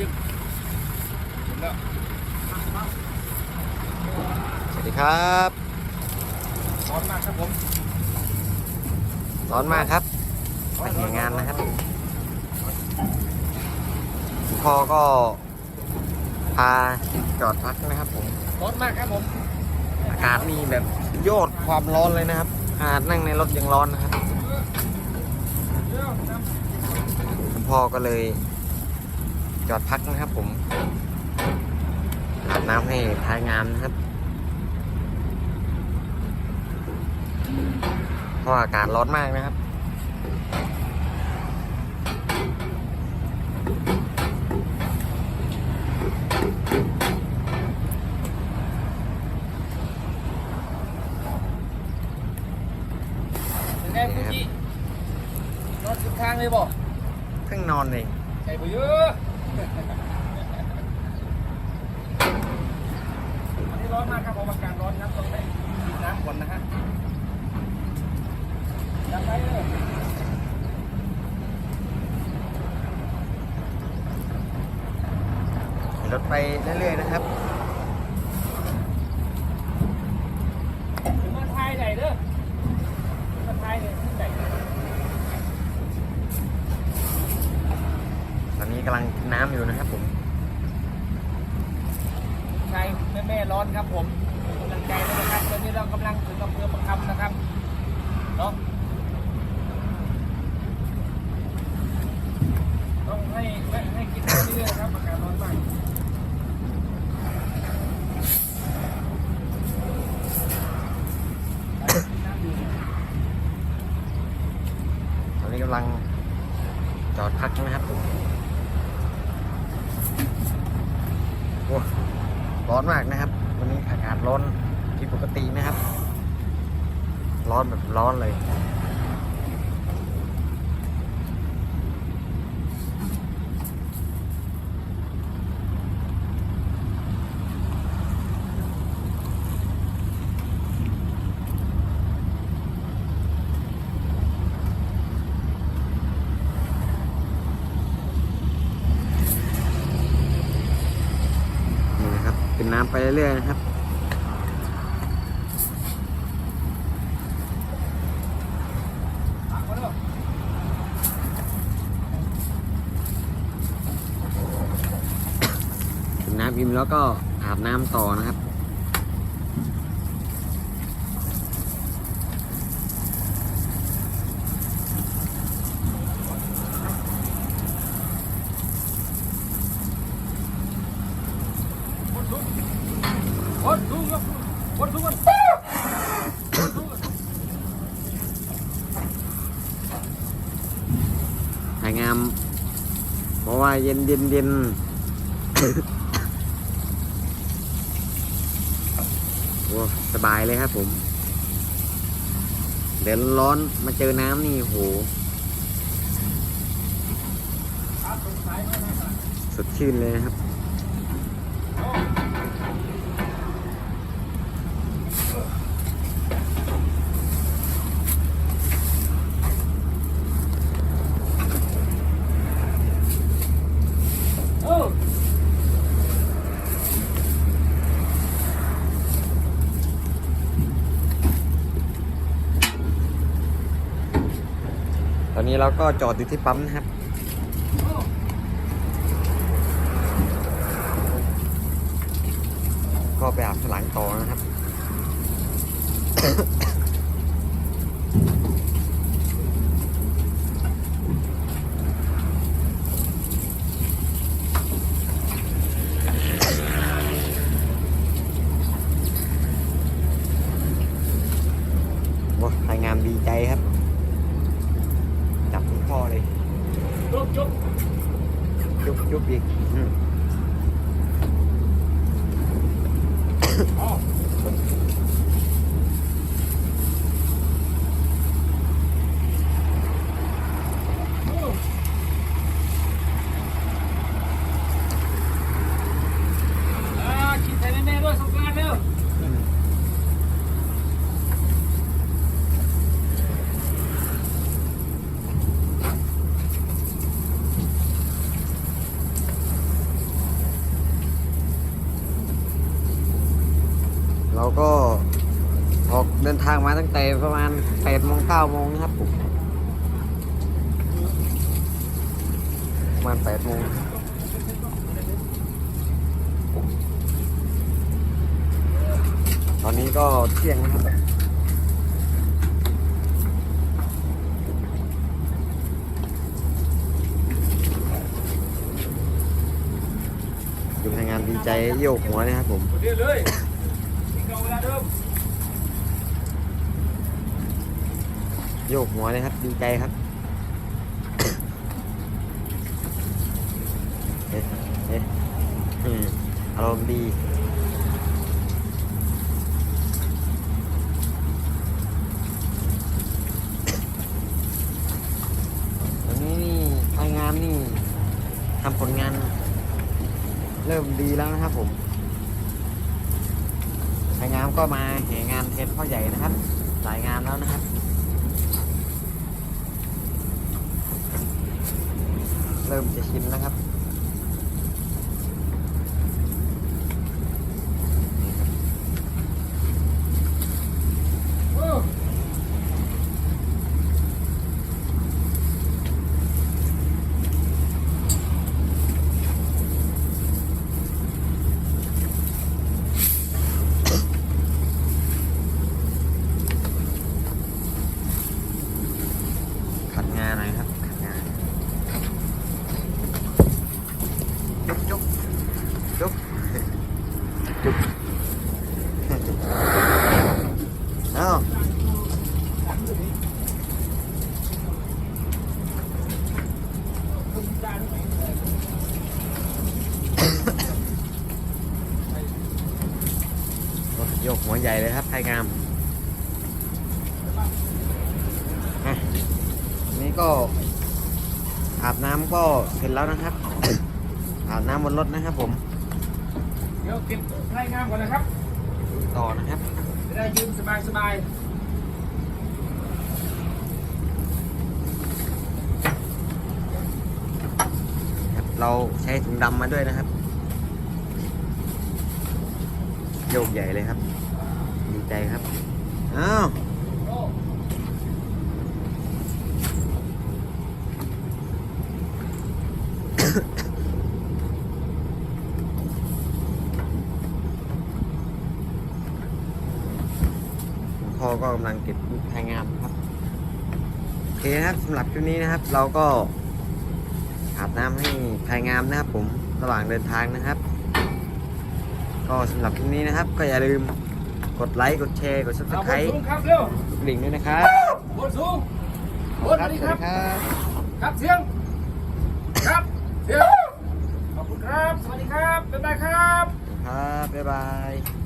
ยึดแล้วสวัสดีครับร้อนมากครับผมร้อนมากครับมาเหียงานนะครับคุณพ่อก็พาจอดพักนะครับผมร้อนมากครับผม อากาศนี่แบบโยอดความร้อนเลยนะครับขนาดนั่งในรถยังร้อนนะครับคุณพ่อก็เลย จอดพักนะครับผมอาบน้ำให้พายงามนะครับเพราะอากาศร้อนมากนะครับเป็นไงฟูจินอนสุดทางเลยบ่เพิ่งนอนเองใส่ไปเยอะ อันนี้ร้อนมากครับผมอากาศร้อนครับต้องได้กินน้ำก่อนนะฮะยังไงเลยขี่รถไปเรื่อยๆนะครับ ถึงมาไทยไหนเด้อถึงมาไทยเนี่ยที่ไหน ตอ นี้กำลังน้ำอยู่นะครับผมไงแม่แม่ๆร้อนครับผมกำลังใจนะครับตอนนี้เรากำลังถึงอำเภอประคำนะครับเนาะต้องให้ให้ให้กินเรื่อยๆนะครับอากาศร้อนมาก ตอนนี้กำลังจอดพักนะครับผมโอ้ ร้อนมากนะครับ วันนี้อากาศร้อนผิดปกตินะครับ ร้อนแบบร้อนเลย นี่ินน้ำไปเรื่อยๆนะครับกมาเด้อถึงน้ำอิ่มแล้วก็อาบน้ำต่อนะครับ คนทุกคนทุกคนทุกคนคนทุก ถ่ายงามเพราะว่าเย็นเย็นเย็นโอ้สบายเลยครับผมเดี๋ยวร้อนมาเจอน้ำนี่โหสดชื่นเลยครับ เออ ต อนนี้เราก็จอดอยู่ที่ปั๊มนะครับ ก็ไปอาบข้างหลังต่อนะครับโอ้ทายงามดีใจครับคุณพ่อเลย จุบจุบยุบยุบอีกอืม อ๋อเอออ่ากินใส่แม่ๆด้วยสงกรานต์เด้อ น เดินทางมา ตั้งแต่ประมาณแปดโมงเก้าโมงนะครับผมประมาณแปดโมงตอนนี้ก็เที่ยงนะครับอยู่ทางงานดีใจโยกหัวนะครับผม เดี๋ยวเลยที่เก่าเวลาเดิม โยกหัวเลยครับดีใจครับเอ๊ะเอ๊ะอารมณ์ดีวันนี้นี่ทางงานนี่ทำผลงาน เริ่มดีแล้วนะครับผมทางงานก็มาแห่งานเทนพ่อใหญ่นะครับ หลายงานแล้วนะครับ ริ่มจะชิมนะครับ เออ ขัดงานหน่อยครับ ขัดงาน จุ๊บจุ๊บ จุ๊บจุ๊บเอาโยกหัวใหญ่เลยครับไทยงาม นี่ก็อาบน้ำก็เสร็จแล้วนะครับ อาบน้ำบนรถนะครับผม เดี๋ยวเก็บรายงานก่อนนะครับ ต่อนะครับจะได้ยืนสบายสบายครับเราใช้ถุงดำมาด้วยนะครับ โยกใหญ่เลยครับ ดีใจครับ อ้าว ๆโอ้ พ่อก็กำลังเก็บทายงานนะครับโอเคนะครับสำหรับคลิปนี้นะครับ เราก็อาบน้ำให้ทายงามนะครับ ผมระหว่างเดินทางนะครับ ก็สำหรับคลิปนี้นะครับ ก็อย่าลืมกดไลค์กดแชร์กดเอาบน subscribe สูงครับเร็วกดกริ่งด้วยนะครับบนสูงบนสวัสดีครับครับ ครับเสียง ครับเสียง ขอบคุณครับ สวัสดีครับ บ๊ายบายครับ ครับ บ๊ายบาย